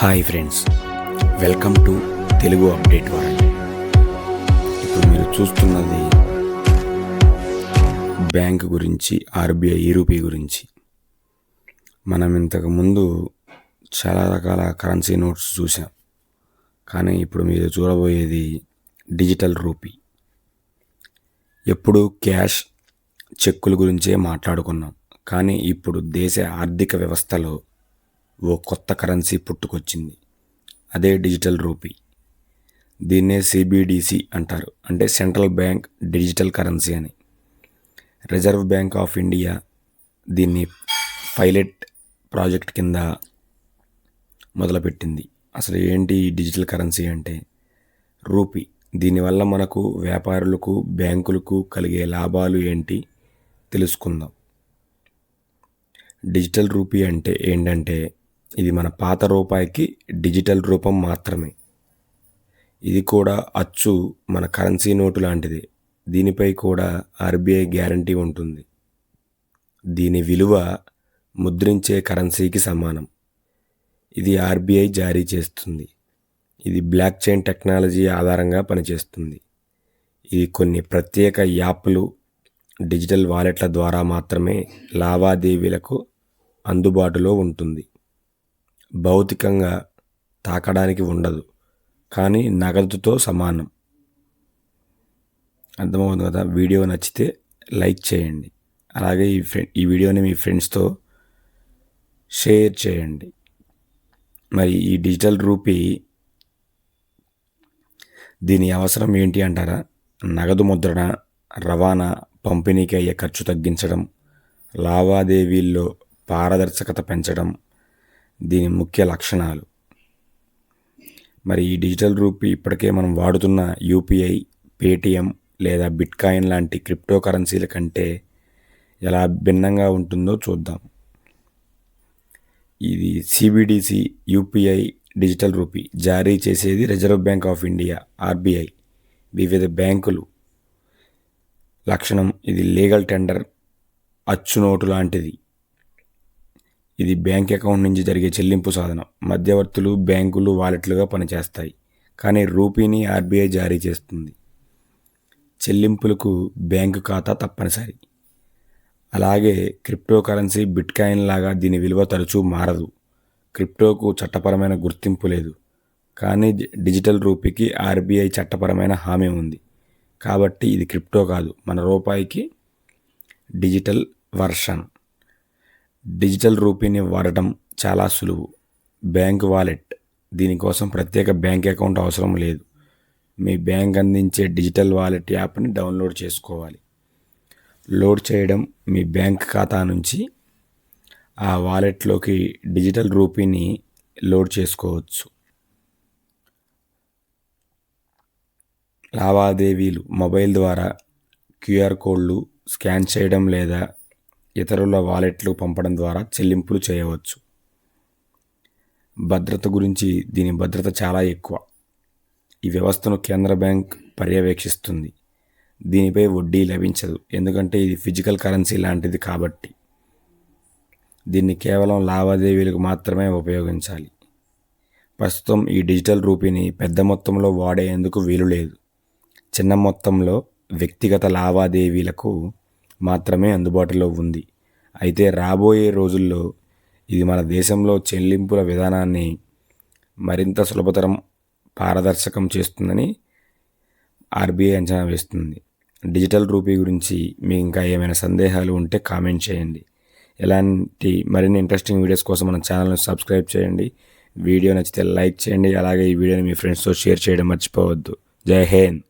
Hi friends welcome to Telugu update world. ఇప్పుడు మీరు చూస్తున్నది బ్యాంక్ గురించి ఆర్బీఐ ఈ రూపీ గురించి. మనం ఇంతకు ముందు చాలా రకాల కరెన్సీ నోట్స్ చూసాం కానీ ఇప్పుడు మీరు చూడబోయేది డిజిటల్ రూపీ. ఎప్పుడు క్యాష్ చెక్కుల గురించే మాట్లాడుకున్నాం. కానీ ఇప్పుడు దేశ ఆర్థిక వ్యవస్థలో ఓ కొత్త కరెన్సీ పుట్టుకొచ్చింది. అదే డిజిటల్ రూపీ. దీన్నే సిబిడిసి అంటారు. అంటే సెంట్రల్ బ్యాంక్ డిజిటల్ కరెన్సీ అని. రిజర్వ్ బ్యాంక్ ఆఫ్ ఇండియా దీన్ని పైలట్ ప్రాజెక్ట్ కింద మొదలుపెట్టింది. అసలు ఏంటి ఈ డిజిటల్ కరెన్సీ అంటే? రూపీ. దీనివల్ల మనకు వ్యాపారులకు బ్యాంకులకు కలిగే లాభాలు ఏంటి తెలుసుకుందాం. డిజిటల్ రూపీ అంటే ఏంటంటే ఇది మన పాత రూపాయికి డిజిటల్ రూపం మాత్రమే. ఇది కూడా అచ్చు మన కరెన్సీ నోటు లాంటిది. దీనిపై కూడా ఆర్బీఐ గ్యారంటీ ఉంటుంది. దీని విలువ ముద్రించే కరెన్సీకి సమానం. ఇది ఆర్బీఐ జారీ చేస్తుంది. ఇది బ్లాక్ చైన్ టెక్నాలజీ ఆధారంగా పనిచేస్తుంది. ఇది కొన్ని ప్రత్యేక యాప్లు డిజిటల్ వాలెట్ల ద్వారా మాత్రమే లావాదేవీలకు అందుబాటులో ఉంటుంది. భౌతికంగా తాకడానికి ఉండదు. కానీ నగదుతో సమానం. అర్థమవుతుంది కదా? వీడియో నచ్చితే లైక్ చేయండి. అలాగే ఈ ఫ్రెండ్ ఈ వీడియోని మీ ఫ్రెండ్స్తో షేర్ చేయండి. మరి ఈ డిజిటల్ రూపీ దీని అవసరం ఏంటి అంటారా? నగదు ముద్రణ రవాణా పంపిణీకి అయ్యే ఖర్చు తగ్గించడం లావాదేవీల్లో పారదర్శకత పెంచడం దీని ముఖ్య లక్షణాలు. మరి ఈ డిజిటల్ రూపీ ఇప్పటికే మనం వాడుతున్న యూపీఐ పేటిఎం లేదా బిట్కాయిన్ లాంటి క్రిప్టో కరెన్సీల కంటే ఎలా భిన్నంగా ఉంటుందో చూద్దాం. ఇది సిబిడిసి యూపీఐ డిజిటల్ రూపీ జారీ చేసేది reserve bank of India RBI. వివిధ బ్యాంకులు. లక్షణం ఇది లీగల్ టెండర్ అచ్చు నోటు లాంటిది. ఇది బ్యాంక్ అకౌంట్ నుంచి జరిగే చెల్లింపు సాధనం. మధ్యవర్తులు బ్యాంకులు వాలెట్లుగా పనిచేస్తాయి. కానీ రూపీని ఆర్బీఐ జారీ చేస్తుంది. చెల్లింపులకు బ్యాంకు ఖాతా తప్పనిసరి. అలాగే క్రిప్టో కరెన్సీ బిట్కాయిన్ లాగా దీని విలువ తరచూ మారదు. క్రిప్టోకు చట్టపరమైన గుర్తింపు లేదు. కానీ డిజిటల్ రూపీకి ఆర్బీఐ చట్టపరమైన హామీ ఉంది. కాబట్టి ఇది క్రిప్టో కాదు. మన రూపాయికి డిజిటల్ వర్షన్. డిజిటల్ రూపీని వాడటం చాలా సులువు. Bank wallet. దీనికోసం ప్రత్యేక బ్యాంక్ అకౌంట్ అవసరం లేదు. మీ బ్యాంక్ అందించే డిజిటల్ వాలెట్ యాప్ని డౌన్లోడ్ చేసుకోవాలి. లోడ్ చేయడం మీ బ్యాంక్ ఖాతా నుంచి ఆ వాలెట్లోకి డిజిటల్ రూపీని లోడ్ చేసుకోవచ్చు. లావాదేవీలు మొబైల్ ద్వారా క్యూఆర్ కోడ్లు స్కాన్ చేయడం లేదా ఇతరుల వాలెట్లు పంపడం ద్వారా చెల్లింపులు చేయవచ్చు. భద్రత గురించి దీని భద్రత చాలా ఎక్కువ. ఈ వ్యవస్థను కేంద్ర బ్యాంక్ పర్యవేక్షిస్తుంది. దీనిపై వడ్డీ లభించదు. ఎందుకంటే ఇది ఫిజికల్ కరెన్సీ లాంటిది కాబట్టి. దీన్ని కేవలం లావాదేవీలకు మాత్రమే ఉపయోగించాలి. ప్రస్తుతం ఈ డిజిటల్ రూపీని పెద్ద మొత్తంలో వాడేందుకు వీలు లేదు. చిన్న మొత్తంలో వ్యక్తిగత లావాదేవీలకు మాత్రమే అందుబాటులో ఉంది. అయితే రాబోయే రోజుల్లో ఇది మన దేశంలో చెల్లింపుల విధానాన్ని మరింత సులభతరం పారదర్శకం చేస్తుందని ఆర్బీఐ అంచనా వేస్తుంది. డిజిటల్ రూపీ గురించి మీకు ఇంకా ఏమైనా సందేహాలు ఉంటే కామెంట్ చేయండి. ఇలాంటి మరిన్ని ఇంట్రెస్టింగ్ వీడియోస్ కోసం మన ఛానల్ని సబ్స్క్రైబ్ చేయండి. వీడియో నచ్చితే లైక్ చేయండి. అలాగే ఈ వీడియోని మీ ఫ్రెండ్స్తో షేర్ చేయడం మర్చిపోవద్దు. జై హింద్.